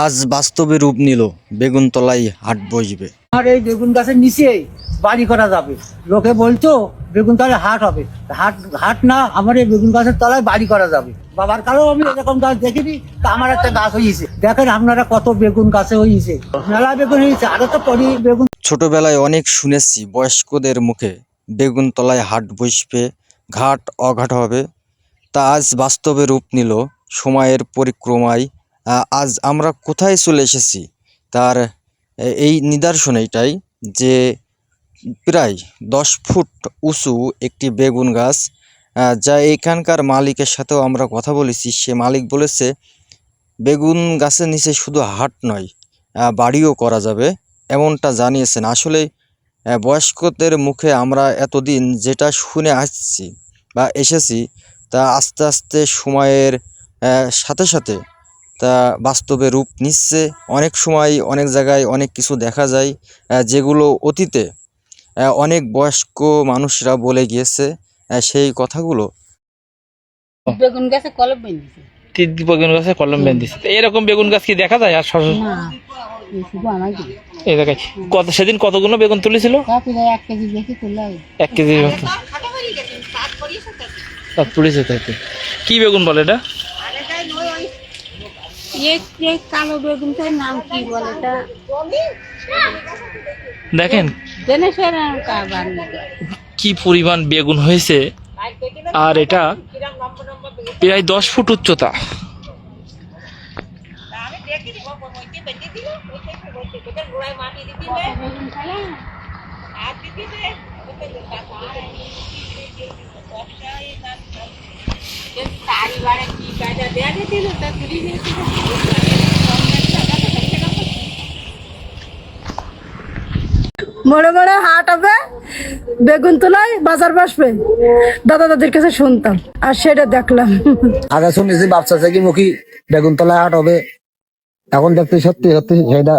আজ বাস্তবে রূপ নিল বেগুনতলায় হাট বসবে। আর এই বেগুন গাছের নিচে বাড়ি করা যাবে। লোকে বলতো বেগুন তলায় হাট হবে। হাট হাট না আমার এই বেগুন গাছের তলায় বাড়ি করা যাবে। বাবার কালেও আমি এরকম গাছ দেখিনি তা আমার একটা গাছ হয়েছে দেখেন আপনারা কত বেগুন গাছে হয়েছে মেলা বেগুন হয়েছে আরও তো পরি বেগুন। ছোটবেলায় অনেক শুনেছি বয়স্কদের মুখে বেগুনতলায় হাট বসবে ঘাট অঘাট হবে। তা আজ বাস্তবে রূপ নিল সময়ের পরিক্রমায় আজ আমরা কোথায় চলে এসেছি? তার এই নিদর্শন এইটাই যে প্রায় দশ ফুট উঁচু একটি বেগুন গাছ যা এখানকার মালিকের সাথেও আমরা কথা বলেছি। সে মালিক বলেছে, বেগুন গাছের নিচে শুধু হাট নয় বাড়িও করা যাবে। এমনটা জানিয়েছেন। আসলে বয়স্কদের মুখে আমরা এতদিন যেটা শুনে আসছি বা এসেছি, তা আস্তে আস্তে সময়ের সাথে সাথে তা বাস্তবে রূপ নিচ্ছে। অনেক সময় অনেক জায়গায় অনেক কিছু দেখা যায় যেগুলো অতীতে অনেক বয়স্ক মানুষরা বলে গিয়েছে সেই কথাগুলো। বেগুন গাছে কলম বেঁধেছে। বেগুন গাছে কলম বেঁধেছে? এরকম বেগুন গাছ কি দেখা যায়? আর এই কত সেদিন কতগুলো বেগুন তুলেছিল? এক কেজি বেশি এক কেজির মতো তুলেছে তাই তো। কি বেগুন বলে এটা? কালো বেগুনটার নাম কি বলে এটা? দেখেন। কি পরিমাণ বেগুন হয়েছে। আর এটা প্রায় দশ ফুট উচ্চতা। মোড়ে মোড়ে হাট হবে, বেগুন তোলায় বাজার বসবে। দাদা দাদির কাছে শুনতাম, আর সেটা দেখলাম। আগে শুনেছি বাচ্চা থেকে মুখী বেগুন তলায় হাট হবে। এখন দেখতে সত্যি সত্যি সেটা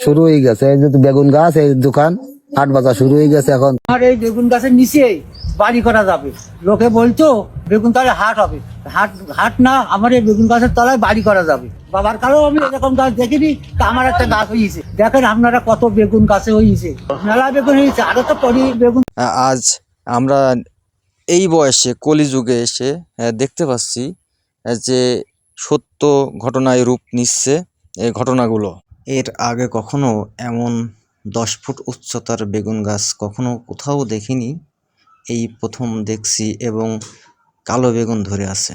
শুরু হয়ে গেছে। বেগুন গাছ, এই দোকান হাট বাজার শুরু হয়ে গেছে এখন। আর এই বেগুন গাছের নিচে বাড়ি করা যাবে। লোকে বলতো বেগুন তলায় হাট হবে। হাট হাট না আমার এই বেগুন গাছের তলায় বাড়ি করা যাবে। বাবার কালেও আমি এরকম গাছ দেখিনি তা আমার একটা গাছ হয়েছে। দেখেন আপনারা কত বেগুন গাছে হয়েছে। মেলা বেগুন হয়েছে আরও তো পরি বেগুন। আজ আমরা এই বয়সে কলিযুগে এসে দেখতে পাচ্ছি যে সত্য ঘটনায় রূপ নিচ্ছে এই ঘটনাগুলো। এর আগে কখনো এমন দশ ফুট উচ্চতার বেগুন গাছ কখনো কোথাও দেখিনি। এই প্রথম দেখছি এবং কালো বেগুন ধরে আছে।